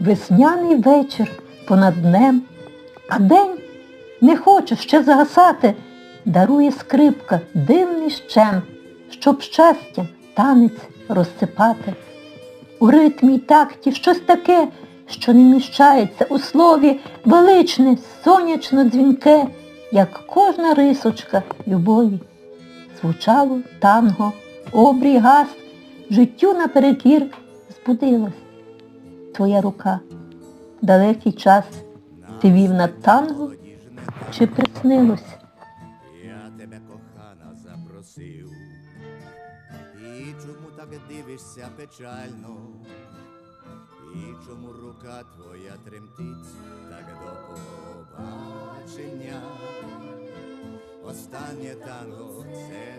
Весняний вечір понад днем, а день не хоче ще загасати, дарує скрипка дивний щем, щоб щастям танець розсипати. У ритмі й такті щось таке, що не вміщається у слові величне, сонячно дзвінке, як кожна рисочка любові. Звучало танго, обрій гас, життю наперекір збудилась твоя рука. Далекий час ти вів на танго чи приснилось? Я тебе кохана запросив. І чому так дивишся печально? І чому рука твоя тремтить так до побачення? Останнє танго це